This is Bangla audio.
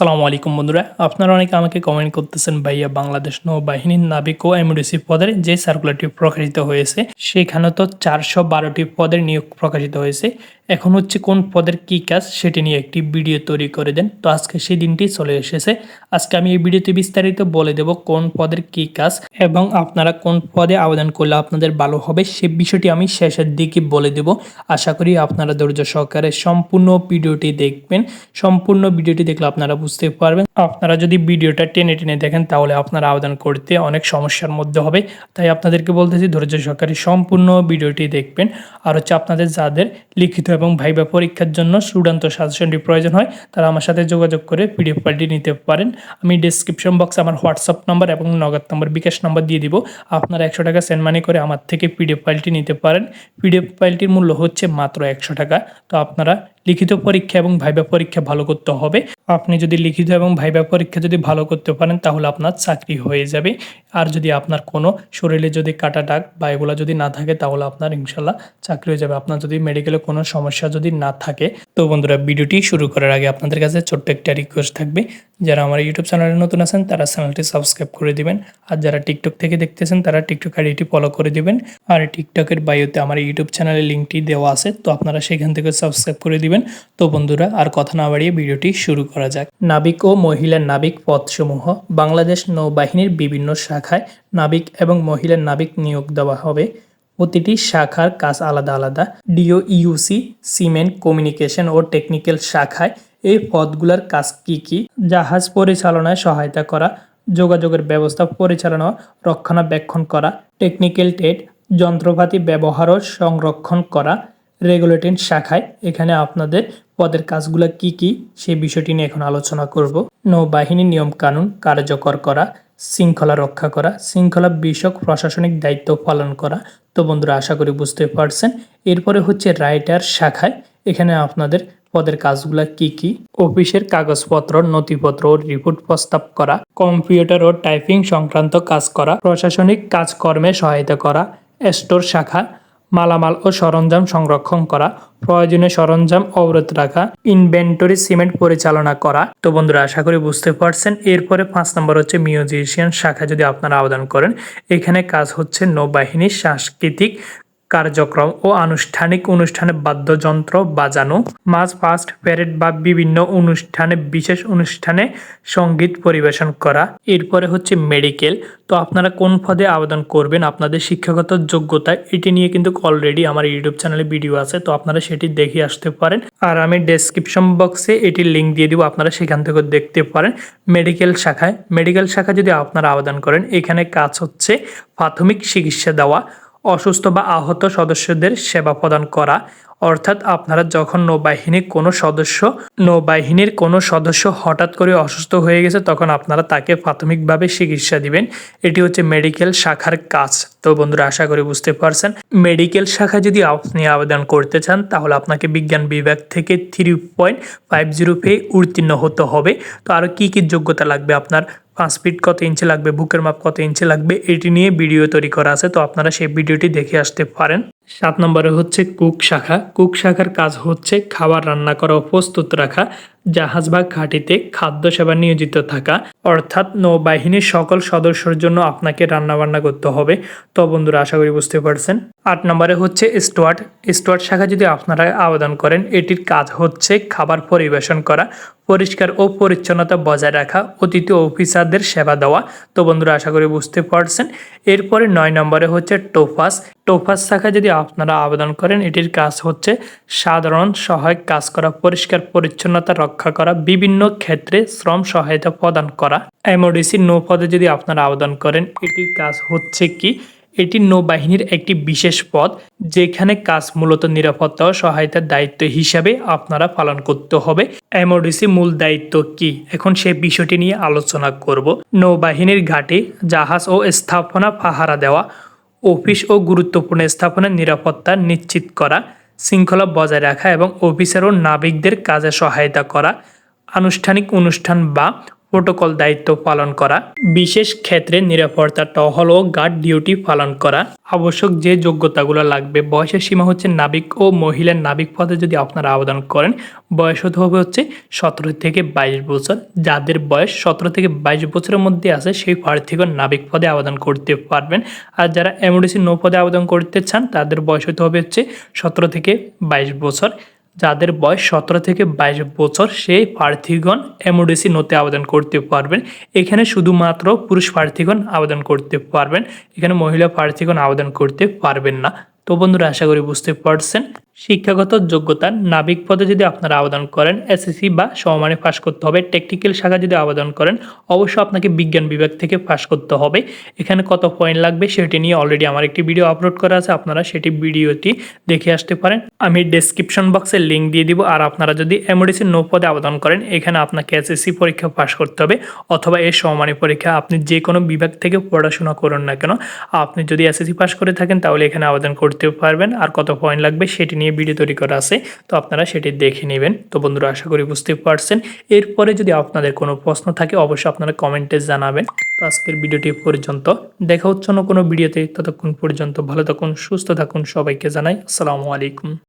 আসসালামু আলাইকুম বন্ধুরা। আপনারা অনেকে আমাকে কমেন্ট করতেছেন, ভাইয়া, বাংলাদেশ নৌবাহিনীর নাবিক ও এমডিসি পদের যে সার্কুলারটি প্রকাশিত হয়েছে সেখানে তো চারশো বারোটি পদের নিয়োগ প্রকাশিত হয়েছে। এখন হচ্ছে কোন পদের কি কাজ, সেটি নিয়ে একটি ভিডিও তৈরি করে দেন। তো আজকে সেই দিনটি চলে এসেছে। আজকে আমি এই ভিডিওতে বিস্তারিত বলে দেব কোন পদের কি কাজ এবং আপনারা কোন পদে আবেদন করলে আপনাদের ভালো হবে। সে বিষয়টি আমি শেষের দিকে বলে দেব। আশা করি আপনারা ধৈর্য সহকারে সম্পূর্ণ ভিডিওটি দেখবেন। সম্পূর্ণ ভিডিওটি দেখলে আপনারা বুঝতে পারবেন। আপনারা যদি ভিডিওটা টেনে টেনে দেখেন, তাহলে আপনারা আবেদন করতে অনেক সমস্যার মধ্যে হবে। তাই আপনাদেরকে বলতেছি, ধৈর্য সহকারে সম্পূর্ণ ভিডিওটি দেখবেন। আর হচ্ছে আপনাদের যাদের লিখিত এবং ভাইবা পরীক্ষার জন্য চূড়ান্ত সাজেশনটি প্রয়োজন হয়, তারা আমার সাথে যোগাযোগ করে পিডিএফ ফাইলটি নিতে পারেন। আমি ডিসক্রিপশন বক্সে আমার হোয়াটসঅ্যাপ নাম্বার এবং নগদ নাম্বার বিকাশ নাম্বার দিয়ে দিব। আপনারা একশো টাকা সেন্ড মানি করে আমার থেকে পিডিএফ ফাইলটি নিতে পারেন। পিডিএফ ফাইলটির মূল্য হচ্ছে মাত্র একশো টাকা। তো আপনারা লিখিত পরীক্ষা এবং ভাইবা পরীক্ষা ভালো করতে হবে। আপনি যদি লিখিত এবং ভাইবা পরীক্ষা যদি ভালো করতে পারেন, তাহলে আপনার চাকরি হয়ে যাবে। আর যদি আপনার কোনো শরীরে যদি কাটা টাক বা এগুলো যদি না থাকে, তাহলে আপনার ইনশাল্লাহ চাকরি হয়ে যাবে। আপনার যদি মেডিকেলে কোনো সমস্যা যদি না থাকে, তো বন্ধুরা ভিডিওটি শুরু করার আগে আপনাদের কাছে ছোট্ট একটা রিকোয়েস্ট থাকবে। যারা আমার ইউটিউব চ্যানেলে নতুন আছেন, তারা চ্যানেলটি সাবস্ক্রাইব করে দিবেন। আর যারা টিকটক থেকে দেখতেছেন, তারা টিকটক আইডিটি ফলো করে দিবেন। আর টিকটকের বায়োতে আমার ইউটিউব চ্যানেলের লিঙ্কটি দেওয়া আছে, তো আপনারা সেখান থেকে সাবস্ক্রাইব করে দিবেন। তো বন্ধুরা, আর কথা না বাড়িয়ে ভিডিওটি শুরু করা যাক। নাবিক ও মহিলা নাবিক পদসমূহ। বাংলাদেশ নৌবাহিনীর বিভিন্ন শাখায় নাবিক এবং মহিলা নাবিক নিয়োগ দেওয়া হবে। প্রতিটি শাখার কাজ আলাদা আলাদা। ডিও ইউসি সিমেন্ট, কমিউনিকেশন ও টেকনিক্যাল শাখায় এই পদগুলোর কাজ কি কি? জাহাজ পরিচালনায় সহায়তা করা। যোগাযোগের ব্যবস্থা পরিচালনা রক্ষণাবেক্ষণ করা। টেকনিক্যাল টেট যন্ত্রপাতি ব্যবহার ও সংরক্ষণ করা। রেগুলেটিং শাখায় এখানে আপনাদের পদের কাজগুলো কি কি সেই বিষয়টি নিয়ে এখন আলোচনা করব। নৌবাহিনী নিয়ম কানুন কার্যকর করা, শৃঙ্খলা রক্ষা করা, শৃঙ্খলা বিষয়ক প্রশাসনিক দায়িত্ব পালন করা। তো বন্ধুরা, আশা করি বুঝতে পারছেন। এরপরে হচ্ছে রাইটার শাখায় এখানে আপনাদের পদের কাজগুলো কি কি? অফিসের কাগজপত্র, নথিপত্র, রিপোর্ট প্রস্তাব করা, কম্পিউটার ও টাইপিং সংক্রান্ত কাজ করা, প্রশাসনিক কাজকর্মে সহায়তা করা, স্টোর শাখা মালামাল ও সরঞ্জাম সংরক্ষণ করা প্রয়োজনীয় সরঞ্জাম অবরোধ রাখা ইনভেন্টরি সিমেন্ট পরিচালনা করা। তো বন্ধুরা, আশা করি বুঝতে পারছেন। এরপরে পাঁচ নম্বর হচ্ছে মিউজিশিয়ান শাখা যদি আপনারা আবেদন করেন, এখানে কাজ হচ্ছে নৌবাহিনীর সাংস্কৃতিক কার্যক্রম ও আনুষ্ঠানিক অনুষ্ঠানে বাদ্যযন্ত্র বাজানো মাস ফাস্ট, প্যারেড বা বিভিন্ন অনুষ্ঠানে, বিশেষ অনুষ্ঠানে সংগীত পরিবেশন করা, এরপরে হচ্ছে মেডিকেল। তো আপনারা কোন পদে আবেদন করবেন, আপনাদের শিক্ষাগত যোগ্যতা, এটি নিয়ে কিন্তু অলরেডি আমার ইউটিউব চ্যানেলে ভিডিও আছে, তো আপনারা সেটি দেখে আসতে পারেন। আর আমি ডেসক্রিপশন বক্সে এটির লিঙ্ক দিয়ে দিব, আপনারা সেখান থেকে দেখতে পারেন। মেডিকেল শাখায়, মেডিকেল শাখা যদি আপনারা আবেদন করেন, এখানে কাজ হচ্ছে প্রাথমিক চিকিৎসা দেওয়া। অসুস্থ বা আহত সদস্যদের সেবা প্রদান করা, অর্থাৎ আপনারা যখন নৌবাহিনীর কোনো সদস্য, নৌবাহিনীর কোনো সদস্য হঠাৎ করে অসুস্থ হয়ে গেছে, তখন আপনারা তাকে প্রাথমিকভাবে চিকিৎসা দিবেন। এটি হচ্ছে মেডিকেল শাখার কাজ। তো বন্ধুরা, আশা করি বুঝতে পারছেন। মেডিকেল শাখা যদি আপনি আবেদন করতে চান, তাহলে আপনাকে বিজ্ঞান বিভাগ থেকে থ্রি পয়েন্ট ফাইভ জিরো পেয়ে উত্তীর্ণ হতে হবে। তো আরও কী কী যোগ্যতা লাগবে আপনার? পাঁচ ফিট কত ইঞ্চি লাগবে, বুকের মাপ কত ইঞ্চি লাগবে, এটি নিয়ে ভিডিও তৈরি করা আছে, তো আপনারা সেই ভিডিওটি দেখে আসতে পারেন। সাত নম্বরে হচ্ছে কুক শাখা। কুক শাখার কাজ হচ্ছে খাবার রান্না করা ও প্রস্তুত রাখা। জাহাজ বা ঘাটিতে খাদ্য সেবা নিয়োজিত থাকা, অর্থাৎ নৌবাহিনীর সকল সদস্যর জন্য আপনাকে রান্না বান্না করতে হবে। তো বন্ধুরা, আশা করি বুঝতে পারছেন। আট নম্বরে হচ্ছে স্টুয়ার্ট। স্টুয়ার্ট শাখা যদি আপনারা আবেদন করেন, এটির কাজ হচ্ছে খাবার পরিবেশন করা, পরিষ্কার ও পরিচ্ছন্নতা বজায় রাখা, অতিথি অফিসারদের সেবা দেওয়া। তো বন্ধুরা, আশা করি বুঝতে পারছেন। এরপরে নয় নম্বরে হচ্ছে টোফাস। টোফাস শাখা যদি আপনারা আবেদন করেন, এটির কাজ হচ্ছে সাধারণ সহায়ক কাজ করা, পরিষ্কার পরিচ্ছন্নতা রক্ষা করা, বিভিন্ন ক্ষেত্রে শ্রম সহায়তা প্রদান করা। এমওডিসি নৌ পদে যদি আপনারা আবেদন করেন, এটির কাজ হচ্ছে কি? এটি নৌবাহিনীর একটি বিশেষ পদ, যেখানে কাজ মূলত নিরাপত্তা ও সহায়তার দায়িত্ব হিসাবে আপনারা পালন করতে হবে। এমওডিসি মূল দায়িত্ব কি? এখন সে বিষয়টি নিয়ে আলোচনা করব। নৌবাহিনীর ঘাটে, জাহাজ ও স্থাপনা পাহারা দেওয়া, অফিস ও গুরুত্বপূর্ণ স্থাপনার নিরাপত্তা নিশ্চিত করা শৃঙ্খলা বজায় রাখা এবং অফিসার ও নাবিকদের কাজে সহায়তা করা আনুষ্ঠানিক অনুষ্ঠান বা প্রোটোকল দায়িত্ব পালন করা, বিশেষ ক্ষেত্রে নিরাপত্তা টহল ও গার্ড ডিউটি পালন করা। আবশ্যক যে যোগ্যতাগুলো লাগবে, বয়সের সীমা হচ্ছে নাবিক ও মহিলার নাবিক পদে যদি আপনারা আবেদন করেন, বয়স হতে হবে হচ্ছে সতেরো থেকে বাইশ বছর। যাদের বয়স সতেরো থেকে বাইশ বছরের মধ্যে আছে, সেই প্রার্থীগণ নাবিক পদে আবেদন করতে পারবেন। আর যারা এমডিসি নৌ পদে আবেদন করতে চান, তাদের বয়স হতে হবে হচ্ছে সতেরো থেকে বাইশ বছর। যাদের বয়স সতেরো থেকে বাইশ বছর, সেই প্রার্থীগণ এমওডিসি নোতে আবেদন করতে পারবেন। এখানে শুধুমাত্র পুরুষ প্রার্থীগণ আবেদন করতে পারবেন। এখানে মহিলা প্রার্থীগণ আবেদন করতে পারবেন না। তো বন্ধুরা, আশা করি বুঝতে পারছেন। শিক্ষাগত যোগ্যতা নাবিক পদে যদি আপনারা আবেদন করেন এসএসসি বা সমমানে পাশ করতে হবে। টেকনিক্যাল শাখা যদি আবেদন করেন অবশ্যই আপনাকে বিজ্ঞান বিভাগ থেকে পাশ করতে হবে। এখানে কত পয়েন্ট লাগবে সেটি নিয়ে অলরেডি আমার একটি ভিডিও আপলোড করা আছে। আপনারা সেটি ভিডিওটি দেখে আসতে পারেন। আমি ডেসক্রিপশন বক্সে লিঙ্ক দিয়ে দিব। আর আপনারা যদি এমওডিসি নৌ পদে আবেদন করেন, এখানে আপনাকে এসএসসি পরীক্ষা পাশ করতে হবে। অথবা এই সমমানী পরীক্ষা আপনি যে কোনো বিভাগ থেকে পড়াশোনা করুন না কেন, আপনি যদি এসএসসি পাশ করে থাকেন, তাহলে এখানে আবেদন করতে পারবেন। আর কত পয়েন্ট লাগবে সেটি নিয়ে ভিডিও তৈরি করা আছে, তো আপনারা সেটি দেখে নেবেন। তো বন্ধুরা, আশা করি বুঝতে পারছেন। এরপরে যদি আপনাদের কোনো প্রশ্ন থাকে, অবশ্যই আপনারা কমেন্টে জানাবেন। তো আজকের ভিডিওটি পর্যন্ত। দেখা হচ্ছে না কোনো ভিডিওতে। ততক্ষণ পর্যন্ত ভালো থাকুন, সুস্থ থাকুন সবাইকে জানাই আসসালামু আলাইকুম।